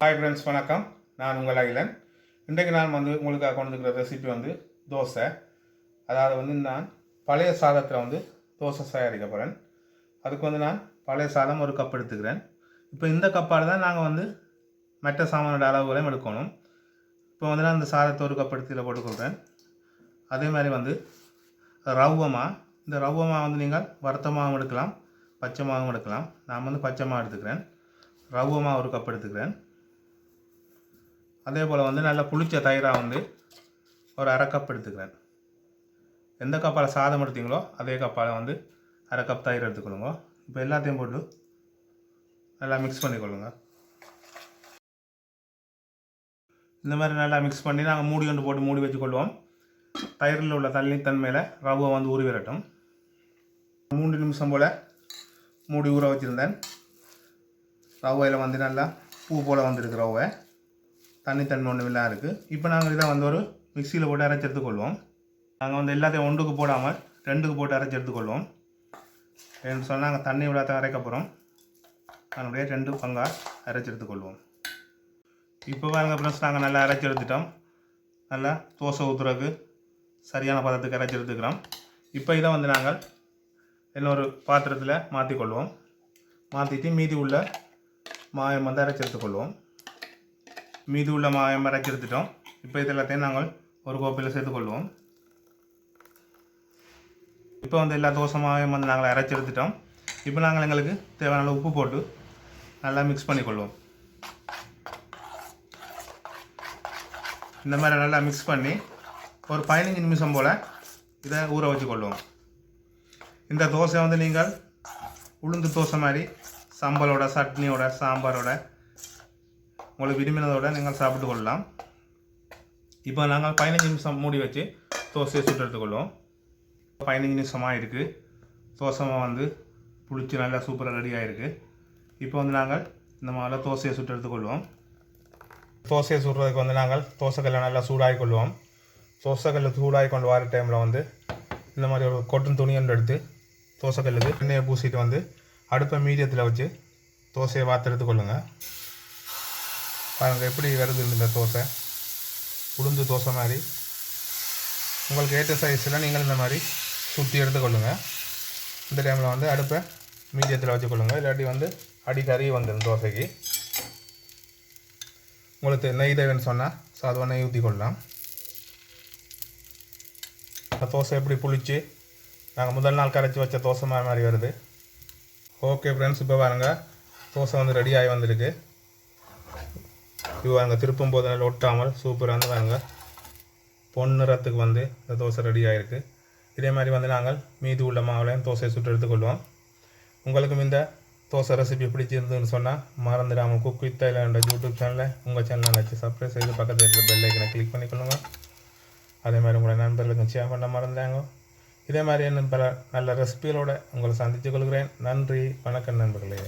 Hi friends வணக்கம். நான் உங்கள் அகிலன். இன்றைக்கு நான் வந்து உங்களுக்காக கொண்டு இருக்கிற ரெசிபி வந்து தோசை. அதாவது வந்து நான் பழைய சாதத்தில் வந்து தோசை தயாரிக்க போகிறேன் அதுக்கு வந்து நான் பழைய சாதம் ஒரு கப் எடுத்துக்கிறேன். இப்போ இந்த கப்பால் தான் நாங்கள் வந்து மற்ற சாமானோட அளவுகளையும் எடுக்கணும். இப்போ வந்து நான் இந்த சாதத்தை ஒரு கப் எடுத்து இதில் போட்டுக்கொள்கிறேன் அதே மாதிரி வந்து ரவ்வமா இந்த ரவ்வமா வந்து நீங்கள் வறுத்த மாவும் எடுக்கலாம் பச்சை மாவும் எடுக்கலாம். நான் வந்து பச்சை மாவு எடுத்துக்கிறேன். ரவ்வமா ஒரு கப் எடுத்துக்கிறேன். அதே போல் வந்து நல்லா புளிச்ச தயிராக வந்து ஒரு அரை கப் எடுத்துக்கிறேன். எந்த கப்பால் சாதம் எடுத்தீங்களோ அதே கப்பால் வந்து அரை கப் தயிர் எடுத்துக்கொள்ளுங்க. இப்போ எல்லாத்தையும் போட்டு நல்லா மிக்ஸ் பண்ணிக்கொள்ளுங்க. இந்த மாதிரி நல்லா மிக்ஸ் பண்ணி நாங்கள் மூடி கொண்டு போட்டு மூடி வச்சுக்கொள்வோம். தயிரில் உள்ள தண்ணித்தன்மையில் ரவை வந்து ஊறி வரட்டும். மூன்று நிமிஷம் போல் மூடி ஊற வச்சுருந்தேன். ரவையில் வந்து நல்லா பூ போல் வந்திருக்கு ரவை. தண்ணித்தன்மை ஒன்று இல்லாமல் இருக்குது இப்போ நாங்கள் இதை வந்து ஒரு மிக்சியில் போட்டு அரைச்சி எடுத்துக்கொள்வோம். நாங்கள் வந்து எல்லாத்தையும் ஒன்றுக்கு போடாமல் ரெண்டுக்கு போட்டு அரைச்சி எடுத்துக்கொள்வோம். ரெண்டு சொன்னால் நாங்கள் தண்ணி விடாத அரைக்க போகிறோம் அதனுடைய ரெண்டு பங்காக அரைச்சி எடுத்துக்கொள்வோம். இப்போ பாருங்க ஃப்ரெண்ட்ஸ் நாங்கள் நல்லா அரைச்சி எடுத்துட்டோம். நல்லா தோசை ஊற்றுறதுக்கு சரியான பதத்துக்கு அரைச்சி எடுத்துக்கிறோம். இப்போ இதை வந்து நாங்கள் இன்னொரு பாத்திரத்தில் மாற்றிக்கொள்வோம் மாற்றிட்டு மீதி உள்ள மாயம் வந்து அரைச்சி எடுத்துக்கொள்வோம். மீதி உள்ள மாயம் அரைச்சி எடுத்துட்டோம். இப்போ இது எல்லாத்தையும் நாங்கள் ஒரு கோப்பையில் சேர்த்துக்கொள்வோம் இப்போ வந்து எல்லா தோசை மாவையும் வந்து நாங்கள் அரைச்சி எடுத்துட்டோம். இப்போ நாங்கள் எங்களுக்கு தேவையான அளவு உப்பு போட்டு நல்லா மிக்ஸ் பண்ணிக்கொள்வோம் இந்த மாதிரி நல்லா மிக்ஸ் பண்ணி ஒரு பதினஞ்சு நிமிஷம் போல் இதை ஊற வச்சுக்கொள்வோம் இந்த தோசை வந்து நீங்கள் உளுந்து தோசை மாதிரி சம்பளோட சட்னியோட சாம்பாரோட உங்களுக்கு விரும்பினதோட நீங்கள் சாப்பிட்டு கொள்ளலாம். இப்போ நாங்கள் பதினஞ்சு நிமிஷம் மூடி வச்சு தோசையை சுட்டு பதினஞ்சு நிமிஷமாக இருக்குது தோசை வந்து புளிச்சு நல்லா சூப்பராக ரெடி ஆகிருக்கு இப்போ வந்து நாங்கள் இந்த மாதிரிலாம் தோசையை சுட்டு எடுத்துக்கொள்வோம். தோசையை சுடுறதுக்கு வந்து நாங்கள் தோசைக்கல்லை நல்லா சூடாகி கொள்வோம். தோசைக்கல் சூடாகி கொண்டு வர டைமில் வந்து இந்த மாதிரி ஒரு கொட்டன் துணியன்று எடுத்து தோசைக்கல்லுக்கு எண்ணெயை பூசிட்டு வந்து அடுப்பை மீடியத்தில் வச்சு தோசையை வார்த்து எடுத்துக்கொள்ளுங்க. பாருங்கள் எப்படி வருது இந்த தோசை? உளுந்து தோசை மாதிரி. உங்களுக்கு ஏற்ற சைஸில் நீங்கள் இந்த மாதிரி சுற்றி எடுத்துக்கொள்ளுங்கள் இந்த டைமில் வந்து அடுப்பை மீடியத்தில் வச்சுக்கொள்ளுங்கள் இல்லாட்டி வந்து அடி கறி வந்துடும் தோசைக்கு. உங்களுக்கு நெய் தேவைன்னு சொன்னால் சாதுவாக நெய் ஊற்றி கொள்ளலாம். இந்த தோசை எப்படி புளிச்சு நாங்கள் முதல் நாள் கரைச்சி வச்ச தோசை மாதிரி மாதிரி வருது. ஓகே ஃப்ரெண்ட்ஸ் இப்போ பாருங்கள் தோசை வந்து ரெடி ஆகி வந்திருக்கு. இது பாருங்க திருப்பும் போது நல்லா ஒட்டாமல் சூப்பராக வந்து பாருங்க பொன்னிறத்துக்கு வந்து இந்த தோசை ரெடி ஆகிருக்கு இதே மாதிரி வந்து நாங்கள் மீதி உள்ள மாவுலையும் தோசையை சுட்டு எடுத்துக்கொள்வோம் உங்களுக்கும் இந்த தோசை ரெசிபி பிடிச்சிருந்துன்னு சொன்னால் மறந்துடாமல் குக் வித் தைலாண்ட யூடியூப் சேனலில் உங்கள் சேனலை வச்சு சப்ஸ்கிரைப் செய்து பக்கத்தில் இருக்கிற பெல் ஐக்கனை கிளிக் பண்ணிக்கொள்ளுங்க அதே மாதிரி உங்களை நண்பர்களுக்கும் ஷேர் பண்ண மறந்துடாங்க. இதே மாதிரி இன்னும் பல நல்ல ரெசிபிகளோடு உங்களை சந்தித்து கொள்கிறேன். நன்றி. வணக்கம் நண்பர்களே.